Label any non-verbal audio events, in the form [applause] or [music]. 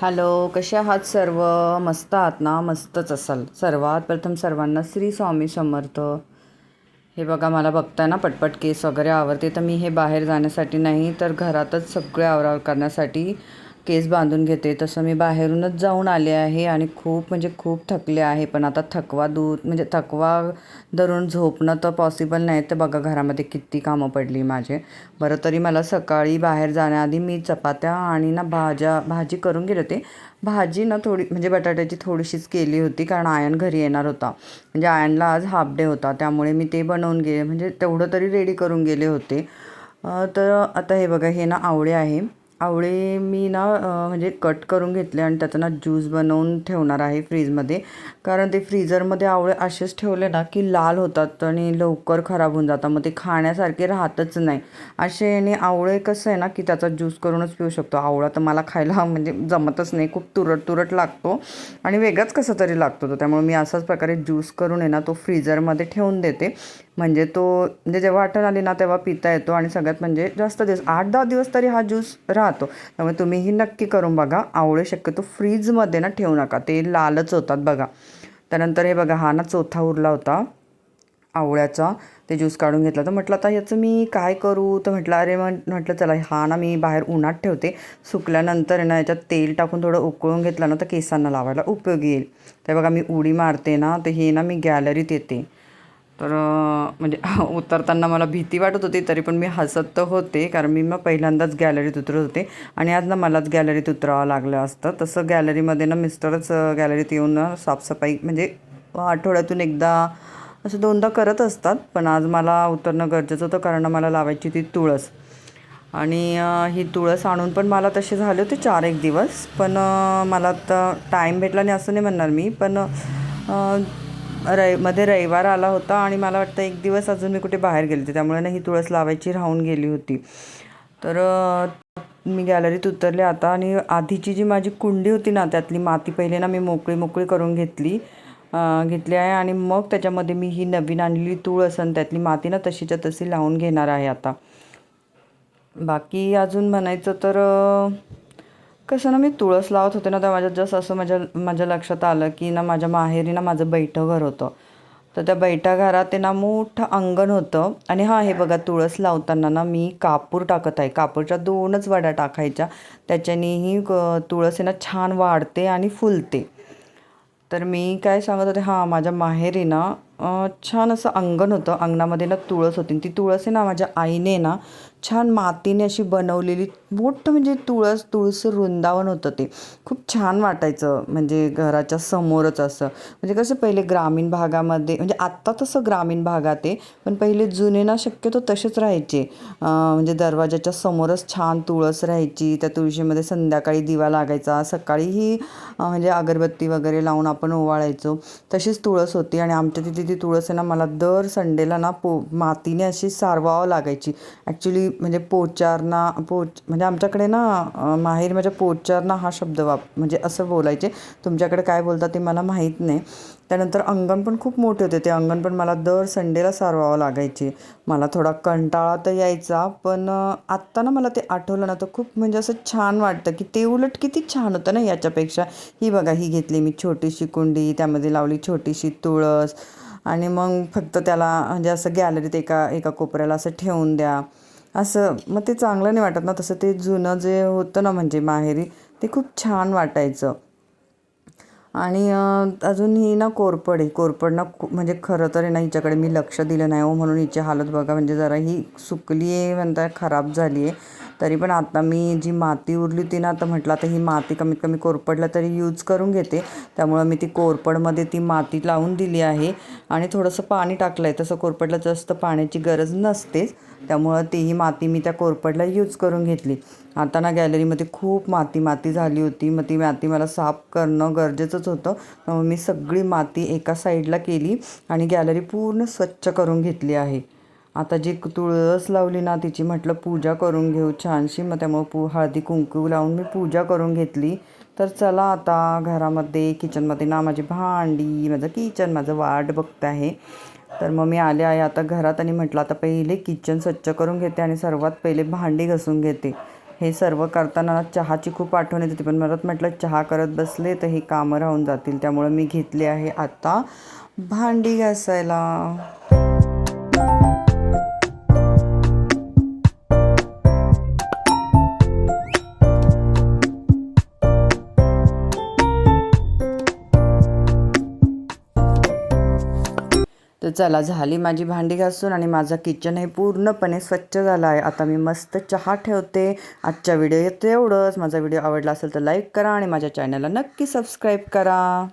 Hello कसे आहात सर्व? मस्त आहात ना? मस्तच असाल. सर्वात प्रथम सर्वांना श्री स्वामी समर्थ. हे बघा मला बघताना पटपट केस वगैरे आवरते तर मी हे बाहेर जाण्यासाठी नाही तर घरातच सगळे आवरावर करण्यासाठी केस बांधून घेते. तसं मी बाहेरूनच जाऊन आले आहे आणि खूप म्हणजे खूप थकले आहे. पण आता थकवा दूर म्हणजे थकवा धरून झोपणं तर पॉसिबल नाही. तर बघा घरामध्ये किती कामं पडली माझे. बरं तरी मला सकाळी बाहेर जाण्याआधी मी चपात्या आणि ना भाज्या भाजी करून गेले होते. भाजी ना थोडी म्हणजे बटाट्याची थोडीशीच केली होती कारण आयन घरी येणार होता. म्हणजे आयनला आज हाफ डे होता. त्यामुळे मी ते बनवून गेले म्हणजे तेवढं तरी रेडी करून गेले होते. तर आता हे बघा हे ना आवडे आहे. आवळे मी ना म्हणजे कट करून घेतले आणि त्याचा ना ज्यूस बनवून ठेवणार आहे फ्रीजमध्ये कारण ते फ्रीजरमध्ये आवळे असेच ठेवले ना की लाल होतात आणि लवकर खराब होऊन जातात. मग ते खाण्यासारखे राहतच नाही. असे आणि आवळे कसं आहे ना की त्याचा ज्यूस करूनच पिऊ शकतो. आवळा तर मला खायला [laughs] म्हणजे जमतच नाही. खूप तुरट तुरट लागतो आणि वेगळाच कसं तरी लागतो तो. त्यामुळे मी असाच प्रकारे ज्यूस करून आहे ना तो फ्रीजरमध्ये ठेवून देते. म्हणजे तो म्हणजे जेव्हा आठवण आली ना तेव्हा पिता येतो आणि सगळ्यात म्हणजे जास्त दिवस आठ दहा दिवस तरी हा ज्यूस राहतो. त्यामुळे तुम्हीही नक्की करून बघा. आवळे शक्यतो फ्रीजमध्ये ना ठेवू नका. ते लालच होतात बघा. त्यानंतर हे बघा हा ना चौथा उरला होता आवळ्याचा. ते ज्यूस काढून घेतला तर म्हटलं आता याचं मी काय करू? तर म्हटलं अरे मग म्हटलं चला हा ना मी बाहेर उन्हात ठेवते. सुकल्यानंतर आहे ना याच्यात तेल टाकून थोडं उकळून घेतलं ना तर केसांना लावायला उपयोगी येईल. ते बघा मी उडी मारते ना तर हे ना मी गॅलरीत येते. तर म्हणजे [laughs] उतरताना मला भीती वाटत होती तरी पण मी हसत तर होते कारण मी मग पहिल्यांदाच गॅलरीत उतरत होते. आणि आज ना मलाच गॅलरीत उतरावं लागलं असतं. तसं गॅलरीमध्ये ना मिस्टरच गॅलरीत येऊन साफसफाई म्हणजे आठवड्यातून एकदा असं दोनदा करत असतात. पण आज मला उतरणं गरजेचं होतं कारण मला लावायची ती तुळस. आणि ही तुळस आणून पण मला तसे झाले होते चार एक दिवस. पण मला आता टाईम भेटला नाही असं नाही म्हणणार मी. पण रवि मध्ये रविवार आला होता आणि मला वाटतं एक दिवस अजून मी कुठे बाहेर गेले होते. त्यामुळे ना ही तुळस लावायची राहून गेली होती. तर मी गॅलरीत उतरले आता आणि आधीची जी माझी कुंडी होती ना त्यातली माती पहिले ना मी मोकळी मोकळी करून घेतली घेतली आहे आणि मग त्याच्यामध्ये मी ही नवीन आणलेली तुळस आणि त्यातली माती ना तशीच्या तशी लावून घेणार आहे आता. बाकी अजून म्हणायचं तर कसं ना मी तुळस लावत होते ना तर माझ्यात जसं असं माझ्या माझ्या लक्षात आलं की ना माझ्या माहेरी ना माझं बैठं घर होतं. तर त्या बैठ्या घरात ते ना मोठं अंगण होतं. आणि हां हे बघा तुळस लावताना ना मी कापूर टाकत आहे. कापूरच्या दोनच वड्या टाकायच्या. त्याच्यानेही क- तुळस आहे ना छान वाढते आणि फुलते. तर मी काय सांगत होते हां माझ्या माहेरी ना छान असं अंगण होतं. अंगणामध्ये ना तुळस होती. ती तुळस आहे ना माझ्या आईने ना छान मातीने अशी बनवलेली मोठं म्हणजे तुळस तुळस वृंदावन होतं ते. खूप छान वाटायचं म्हणजे घराच्या समोरच असं. म्हणजे कसं पहिले ग्रामीण भागामध्ये म्हणजे आत्ता तसं ग्रामीण भागात आहे पण पहिले जुने ना शक्यतो तसेच राहायचे. म्हणजे दरवाजाच्या समोरच छान तुळस राहायची त्या तुळशीमध्ये संध्याकाळी दिवा लागायचा सकाळीही म्हणजे अगरबत्ती वगैरे लावून आपण ओवाळायचो. तशीच तुळस होती आणि आमच्या तिथे ती तुळस आहे ना मला दर संडेला ना पो मातीने अशी सारवावं लागायची. ॲक्च्युली म्हणजे पोचारणा पोच म्हणजे आमच्याकडे ना माहेर माझ्या पोचारणा हा शब्द वाप म्हणजे असं बोलायचे. तुमच्याकडे काय बोलतात ते मला माहीत नाही. त्यानंतर अंगण पण खूप मोठे होते. ते अंगण पण मला दर संडेला सारवावं लागायचे. मला थोडा कंटाळा तर यायचा पण आत्ता ना मला ते आठवलं ना तर खूप म्हणजे असं छान वाटतं की ते उलट किती छान होतं ना याच्यापेक्षा. ही बघा ही घेतली मी छोटीशी कुंडी त्यामध्ये लावली छोटीशी तुळस आणि मग फक्त त्याला म्हणजे असं गॅलरीत एका एका कोपऱ्याला असं ठेवून द्या. असं मग ते चांगलं नाही वाटत ना तसं ते जुनं जे होतं ना म्हणजे माहेरी ते खूप छान वाटायचं. आणि अजून ही ना कोरपड आहे कोरपड ना म्हणजे खरं तर आहे ना हिच्याकडे मी लक्ष दिलं नाही हो म्हणून हिची हालत बघा म्हणजे जरा ही सुकली आहे म्हणता खराब झाली आहे तरी पण आता मी जी माती उरली होती ना तर म्हटलं आता ही माती कमीत कमी कोरपडला तरी यूज करून घेते. त्यामुळं मी ती कोरपडमध्ये ती माती लावून दिली आहे आणि थोडंसं पाणी टाकलं आहे तसं कोरपडला जास्त पाण्याची गरज नसतेच. त्यामुळं तीही माती मी त्या कोरपडला यूज करून घेतली. आता ना गॅलरीमध्ये खूप माती माती झाली होती. मग ती माती मला साफ करणं गरजेचंच होतं. त्यामुळे मी सगळी माती एका साईडला केली आणि गॅलरी पूर्ण स्वच्छ करून घेतली आहे. आता जी तुळस लावली ना तिची म्हटलं पूजा करून घेऊ छानशी. मग त्यामुळं पू हळदी कुंकू लावून मी पूजा करून घेतली. तर चला आता घरामध्ये किचनमध्ये ना माझी भांडी माझं किचन माझं वाट बघत आहे. तर मग मी आले आहे आता घरात आणि म्हटलं आता पहिले किचन स्वच्छ करून घेते आणि सर्वात पहिले भांडी घासून घेते. हे सर्व करताना चहाची खूप आठवण येत. होती पण मला म्हटलं चहा करत बसले तर हे कामं राहून जातील. त्यामुळं मी घेतली आहे आता भांडी घासायला. तर चला झाली माझी भांडी घासून आणि माझं किचन हे पूर्णपणे स्वच्छ झालं आहे. आता मी मस्त चहा ठेवते. आजच्या व्हिडिओ येतो एवढंच. माझा व्हिडिओ आवडला असेल तर लाईक करा आणि माझ्या चॅनलला नक्की सबस्क्राईब करा.